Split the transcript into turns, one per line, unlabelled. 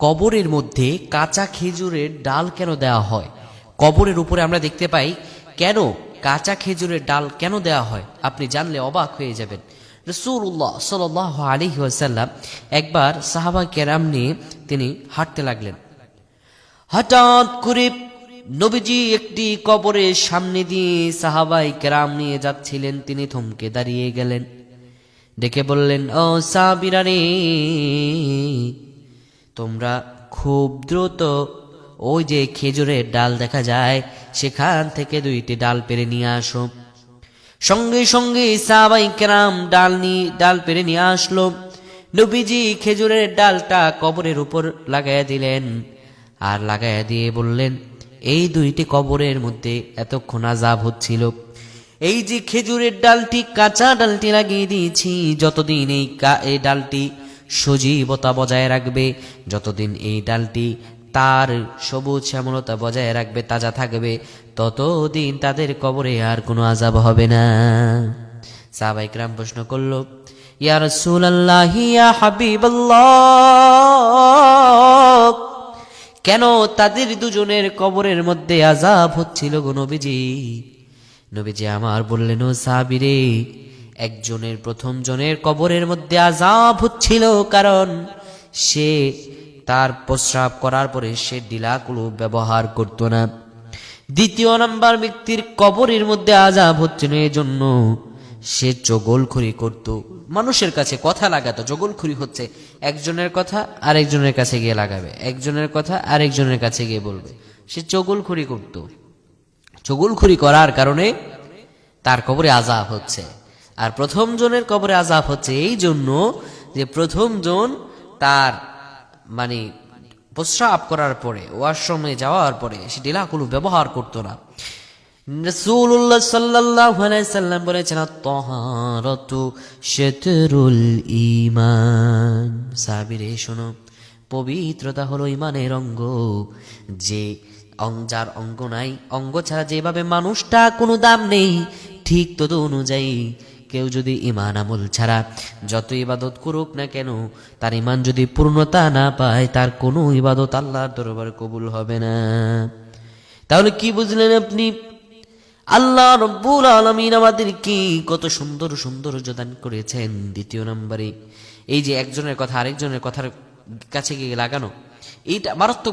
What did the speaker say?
কবরের মধ্যে কাঁচা খেজুরের ডাল কেন দেওয়া হয়? কবরের উপরে আমরা দেখতে পাই, কেন কাঁচা খেজুরের ডাল কেন দেওয়া হয়? আপনি জানলে অবাক হয়ে যাবেন। রসুল্লাহ সাল আলী ওয়াসাল্লাম একবার সাহাবা কেরাম নিয়ে তিনি হাঁটতে লাগলেন। হঠাৎ করে নবীজি একটি কবরের সামনে দিয়ে সাহাবাই কেরাম নিয়ে যাচ্ছিলেন। তিনি থমকে দাঁড়িয়ে গেলেন। ডেকে বললেন, ও সাবিরা রে তোমরা খুব দ্রুত ওই যে খেজুরের ডাল দেখা যায়, সেখান থেকে দুইটি ডাল পেরে নিয়ে আসো। সঙ্গে সঙ্গে সাহাবাই কেরাম ডাল নিয়ে ডাল পেরে নিয়ে আসলো। নবীজি খেজুরের ডালটা কবরের উপর লাগাইয়া দিলেন। আর লাগাইয়া দিয়ে বললেন, এই দুইটি কবরের মধ্যে এতক্ষণ আজাব হচ্ছিল। এই যে খেজুরের ডালটি, কাঁচা ডালটি লাগিয়ে দিয়েছি, যতদিন এই ডালটি সজীবতা বজায় রাখবে। যতদিন এই ডালটি তার সবুজ শ্যামলতা বজায় রাখবে, তাজা থাকবে, ততদিন তাদের কবরে আর কোনো আজাব হবে না। সাহাবাইকরাম প্রশ্ন করল, ইয়া রাসূলুল্লাহ, ইয়া হাবিবাল্লাহ, কেন তাদের দুজনের কবরের মধ্যে আজাব হচ্ছিল গো নবীজি? নবীজি আমার বললেন, ও সাবিরে একজনের প্রথম জনের কবরের মধ্যে আজাব হচ্ছিল, কারণ সে তার প্রস্রাব করার পরে সে ডিলাগুলো ব্যবহার করতো না। দ্বিতীয় নাম্বার ব্যক্তির কবরের মধ্যে আজাব হচ্ছিল এই জন্য সে চগলখড়ি করত। মানুষের কাছে কথা লাগাতো, চগলখড়ি হচ্ছে একজনের কথা আরেকজনের কাছে গিয়ে লাগাবে, একজনের কথা আরেকজনের কাছে গিয়ে বলবে। সে চগলখড়ি করত। চগলখড়ি করার কারণে তার কবরে আজাব হচ্ছে। আর প্রথম জনের কবরে আজাব হচ্ছে এই জন্য যে প্রথম জন তার মানে প্রস্রাব করার পরে, ওয়াশরুমে যাওয়ার পরে সে ডিলাগুলো ব্যবহার করতো না। রাসূলুল্লাহ সাল্লাল্লাহু আলাইহি সাল্লাম বলেছেন, আত-তাহারাতু শাতরুল ঈমান। সাবিরে শোনো, পবিত্রতা হলো ইমানের অঙ্গ। যে যার অঙ্গ নাই, অঙ্গ ছাড়া যেভাবে মানুষটা কোনো দাম নেই, ঠিক তত অনুযায়ী কেউ যদি ইমান আমল ছাড়া যত ইবাদত করুক না কেন, তার ইমান যদি পূর্ণতা না পায়, তার কোনো ইবাদত আল্লাহর দরবার কবুল হবে না। তাহলে কি বুঝলেন আপনি? আল্লাহ রব্বুল আলমিন আমাদের কি কত সুন্দর সৌন্দর্য দান করেছেন। দ্বিতীয় নম্বরে, এই যে একজনের কথা আরেকজনের কথার কাছে গিয়ে লাগানো, এইটা মারাত্মক